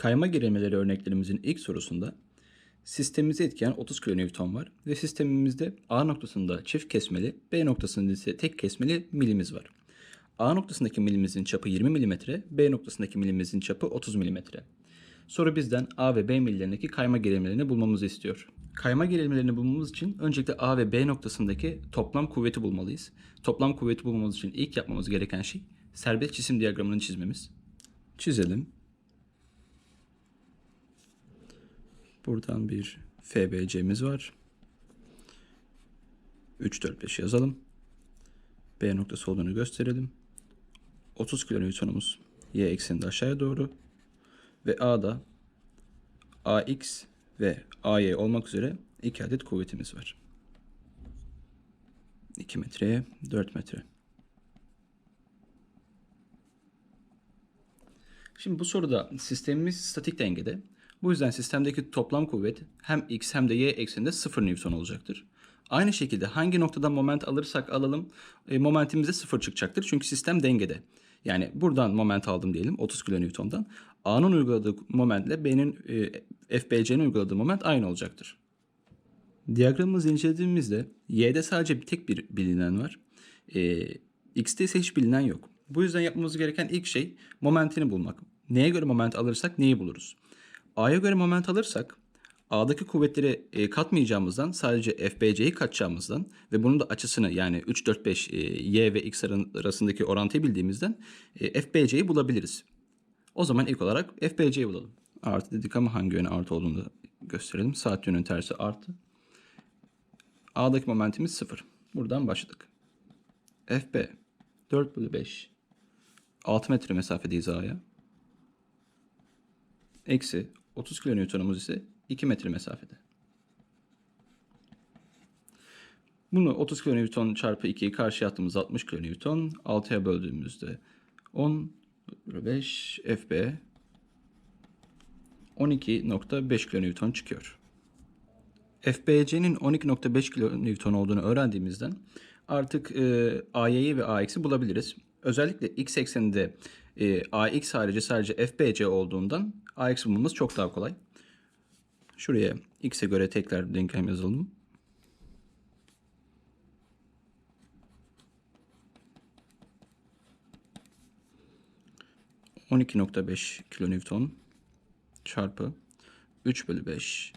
Kayma gerilmeleri örneklerimizin ilk sorusunda sistemimizi etkileyen 30 kN var ve sistemimizde A noktasında çift kesmeli, B noktasında ise tek kesmeli milimiz var. A noktasındaki milimizin çapı 20 mm, B noktasındaki milimizin çapı 30 mm. Soru bizden A ve B millerindeki kayma gerilmelerini bulmamızı istiyor. Kayma gerilmelerini bulmamız için öncelikle A ve B noktasındaki toplam kuvveti bulmalıyız. Toplam kuvveti bulmamız için ilk yapmamız gereken şey serbest cisim diyagramını çizmemiz. Çizelim. Buradan bir FBC'miz var. 3, 4, 5 yazalım. B noktası olduğunu gösterelim. 30 kilonewtonumuz y ekseninde aşağıya doğru ve A'da AX ve AY olmak üzere 2 adet kuvvetimiz var. 2 metreye 4 metre. Şimdi bu soruda sistemimiz statik dengede. Bu yüzden sistemdeki toplam kuvvet hem x hem de y ekseninde 0 Newton olacaktır. Aynı şekilde hangi noktadan moment alırsak alalım e, momentimize 0 çıkacaktır. Çünkü sistem dengede. Yani buradan moment aldım diyelim 30 kN''dan. A'nın uyguladığı momentle B'nin e, FBC'nin uyguladığı moment aynı olacaktır. Diyagramımızı incelediğimizde Y'de sadece bir tek bir bilinen var. E, X'te ise hiç bilinen yok. Bu yüzden yapmamız gereken ilk şey momentini bulmak. Neye göre moment alırsak neyi buluruz? A'ya göre moment alırsak A'daki kuvvetleri e, katmayacağımızdan sadece FBC'yi katacağımızdan ve bunun da açısını yani 3, 4, 5 e, Y ve X arasındaki orantıyı bildiğimizden e, FBC'yi bulabiliriz. O zaman ilk olarak FBC'yi bulalım. Artı dedik ama hangi yöne artı olduğunu da gösterelim. Saat yönünün tersi artı. A'daki momentimiz 0. Buradan başladık. FB 4 bölü 5. 6 metre mesafedeyiz A'ya. Eksi 30 kilonewtonumuz ise 2 metre mesafede. Bunu 30 kilonewton çarpı 2'yi karşıya attığımız 60 kilonewton. 6'ya böldüğümüzde 10 bölü 5 FB 12.5 kilonewton çıkıyor. FBC'nin 12.5 kilonewton olduğunu öğrendiğimizden artık e, AY'yi ve AX'i bulabiliriz. Özellikle X ekseninde e, AX harici sadece FBC olduğundan AX bulmamız çok daha kolay. Şuraya X'e göre tekrar denklem yazalım. ...12.5 kilonewton çarpı 3 bölü 5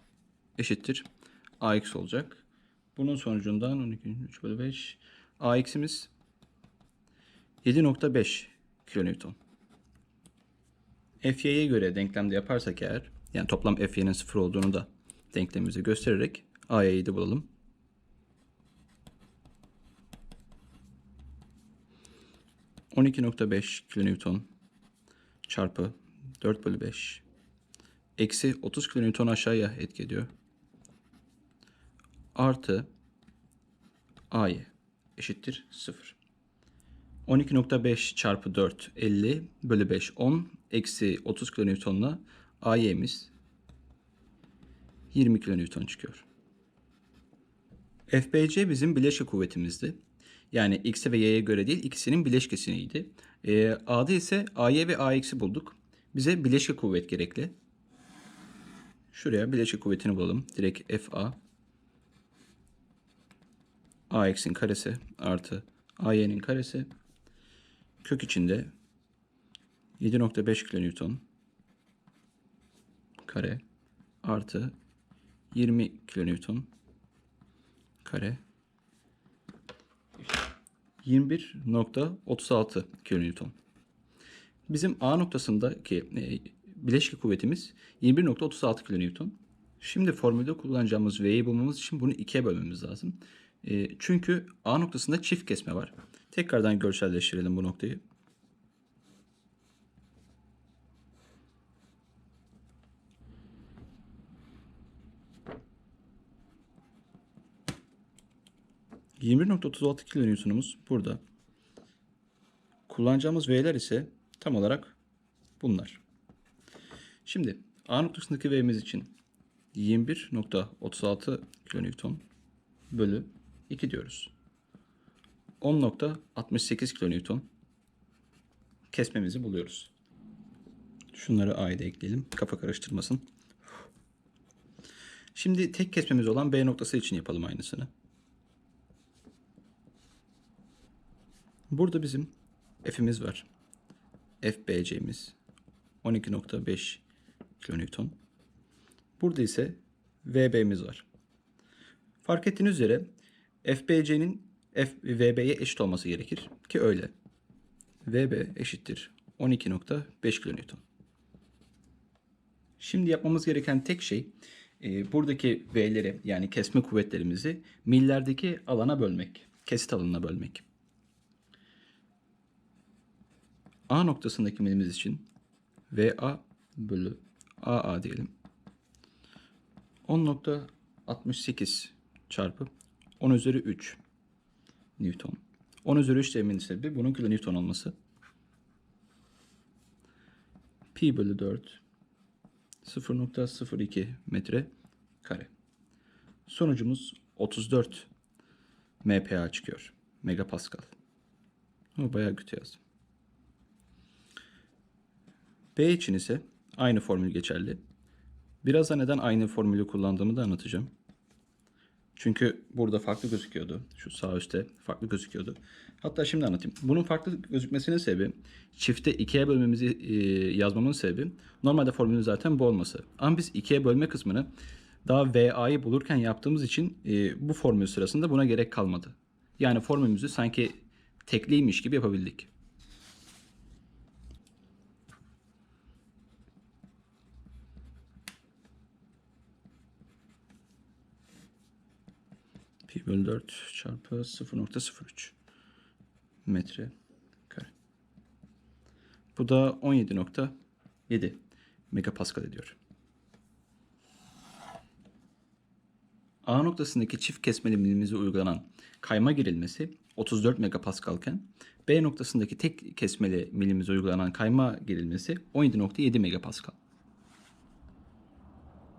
eşittir AX olacak. Bunun sonucundan 12, 3 bölü 5 AX'imiz 7.5 kilonewton. FY'ye göre denklemde yaparsak eğer yani toplam FY'nin 0 olduğunu da denklemimize göstererek AY'yi de bulalım. ...12.5 kilonewton çarpı 4 bölü 5 eksi 30 kilonewton aşağıya etki ediyor. Artı AY eşittir 0. 12.5 çarpı 4 50 bölü 5 10 eksi 30 kilonewtonla AY'miz 20 kilonewton çıkıyor. FBC bizim bileşke kuvvetimizdi. Yani X'e ve Y'ye göre değil ikisinin bileşkesiniydi. E, A'da ise AY ve AX'i bulduk. Bize bileşke kuvvet gerekli. Şuraya bileşke kuvvetini bulalım. Direkt FA AX'in karesi artı AY'nin karesi kök içinde 7.5 kilonewton kare artı 20 kilonewton kare 21.36 kilonewton. Bizim A noktasındaki e, bileşke kuvvetimiz 21.36 kilonewton. Şimdi formülde kullanacağımız V'yi bulmamız için bunu ikiye bölmemiz lazım. E, çünkü A noktasında çift kesme var. Tekrardan görselleştirelim bu noktayı. %21.36 kilonewtonumuz burada. Kullanacağımız V'ler ise tam olarak bunlar. Şimdi A noktasındaki V'miz için 21.36 kilonewton bölü 2 diyoruz. 10.68 kilonewton kesmemizi buluyoruz. Şunları A'ya da ekleyelim. Kafa karıştırmasın. Şimdi tek kesmemiz olan B noktası için yapalım aynısını. Burada bizim F'imiz var. FBC'miz 12.5 kilonewton. Burada ise VB'miz var. Fark ettiğiniz üzere FBC'nin F, VB'ye eşit olması gerekir ki öyle. VB eşittir 12.5 kilonewton. Şimdi yapmamız gereken tek şey e, buradaki V'leri yani kesme kuvvetlerimizi millerdeki alana bölmek. Kesit alanına bölmek. A noktasındaki milimiz için VA bölü AA diyelim. 10.68 çarpı 10 üzeri 3 Newton. 10 üzeri 3 demenin sebebi bunun kilonewton olması. Pi bölü 4 0.02 metre kare. Sonucumuz 34 MPa çıkıyor. Megapascal. Ama bayağı kötü yazdım. B için ise aynı formül geçerli. Birazdan neden aynı formülü kullandığımı da anlatacağım. Çünkü burada farklı gözüküyordu. Şu sağ üstte farklı gözüküyordu. Hatta şimdi anlatayım. Bunun farklı gözükmesinin sebebi çifte ikiye bölmemizi e, yazmamın sebebi normalde formülün zaten bu olması. Ama biz ikiye bölme kısmını daha VA'yı bulurken yaptığımız için e, bu formül sırasında buna gerek kalmadı. Yani formülümüzü sanki tekliymiş gibi yapabildik. Pi bölü 4 çarpı 0.03 metre kare. Bu da 17.7 megapascal ediyor. A noktasındaki çift kesmeli milimize uygulanan kayma gerilmesi 34 megapascal iken B noktasındaki tek kesmeli milimize uygulanan kayma gerilmesi 17.7 megapascal.